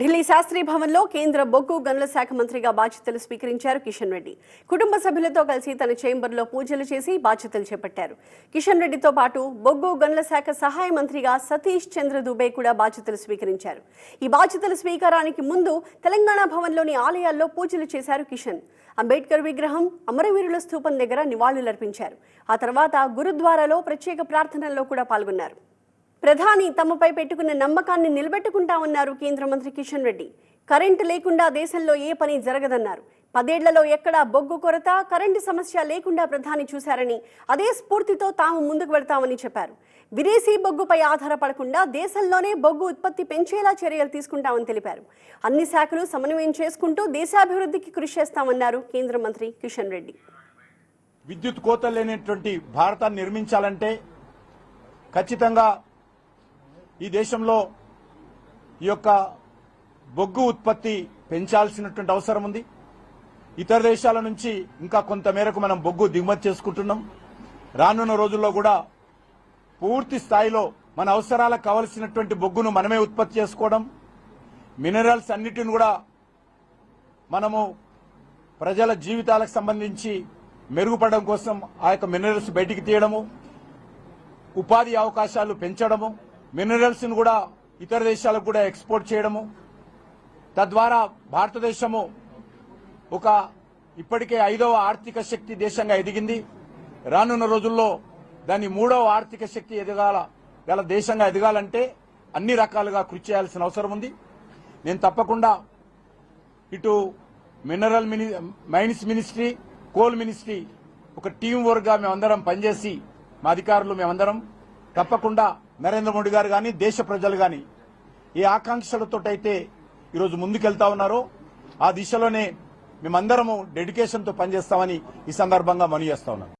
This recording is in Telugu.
ఢిల్లీ శాస్త్రీ భవన్లో కేంద్ర బొగ్గు గనుల శాఖ మంత్రిగా బాధ్యతలు స్వీకరించారు కిషన్ రెడ్డి. కుటుంబ సభ్యులతో కలిసి తన చేంబర్లో పూజలు చేసి బాధ్యతలు చేపట్టారు. కిషన్ రెడ్డితో పాటు బొగ్గు గనుల శాఖ సహాయ మంత్రిగా సతీష్ చంద్ర దుబే కూడా బాధ్యతలు స్వీకరించారు. ఈ బాధ్యతల స్వీకారానికి ముందు తెలంగాణ భవన్లోని ఆలయాల్లో పూజలు చేశారు కిషన్. అంబేద్కర్ విగ్రహం అమరవీరుల స్థూపం దగ్గర నివాళులర్పించారు. ఆ తర్వాత గురుద్వారాలో ప్రత్యేక ప్రార్థనల్లో కూడా పాల్గొన్నారు. ప్రధాని తమపై పెట్టుకున్న నమ్మకాన్ని నిలబెట్టుకుంటామన్నారు కేంద్ర మంత్రి కిషన్ రెడ్డి. కరెంటు లేకుండా దేశంలో ఏ పని జరగదన్నారు. పదేళ్ళలో ఎక్కడా బొగ్గు కొరత కరెంటు సమస్య లేకుండా ప్రధాని చూశారని అదే స్ఫూర్తితో తాము ముందుకు వెళ్తామని చెప్పారు. విదేశీ బొగ్గుపై ఆధారపడకుండా దేశంలోనే బొగ్గు ఉత్పత్తి పెంచేలా చర్యలు తీసుకుంటామని తెలిపారు. అన్ని శాఖలు సమన్వయం చేసుకుంటూ దేశాభివృద్ధికి కృషి చేస్తామన్నారు కేంద్ర మంత్రి కిషన్ రెడ్డి. విద్యుత్ కోత లేనటువంటి భారతాన్ని నిర్మించాలంటే ఖచ్చితంగా ఈ దేశంలో ఈ యొక్క బొగ్గు ఉత్పత్తి పెంచాల్సినటువంటి అవసరం ఉంది. ఇతర దేశాల నుంచి ఇంకా కొంత మేరకు మనం బొగ్గు దిగుమతి చేసుకుంటున్నాం. రానున్న రోజుల్లో కూడా పూర్తి స్థాయిలో మన అవసరాలకు కావలసినటువంటి బొగ్గును మనమే ఉత్పత్తి చేసుకోవడం మినరల్స్ అన్నిటిని కూడా మనము ప్రజల జీవితాలకు సంబంధించి మెరుగుపడడం కోసం ఆ యొక్క మినరల్స్ బయటికి తీయడము ఉపాధి అవకాశాలు పెంచడము మినరల్స్ను కూడా ఇతర దేశాలకు కూడా ఎక్స్పోర్ట్ చేయడము తద్వారా భారతదేశము ఒక ఇప్పటికే ఐదవ ఆర్థిక శక్తి దేశంగా ఎదిగింది. రానున్న రోజుల్లో దాని మూడవ ఆర్థిక శక్తి ఎదగాల గల దేశంగా ఎదగాలంటే అన్ని రకాలుగా కృషి చేయాల్సిన అవసరం ఉంది. నేను తప్పకుండా ఇటు mineral mini mines ministry coal ministry ఒక టీం వర్క్గా మేమందరం పనిచేసి మా అధికారులు మేమందరం తప్పకుండా నరేంద్ర మోడీ గారు కానీ దేశ ప్రజలు కానీ ఏ ఆకాంక్షలతోటైతే ఈరోజు ముందుకెళ్తా ఉన్నారో. ఆ దిశలోనే మేమందరము డెడికేషన్తో పనిచేస్తామని ఈ సందర్భంగా మనవి చేస్తా ఉన్నాను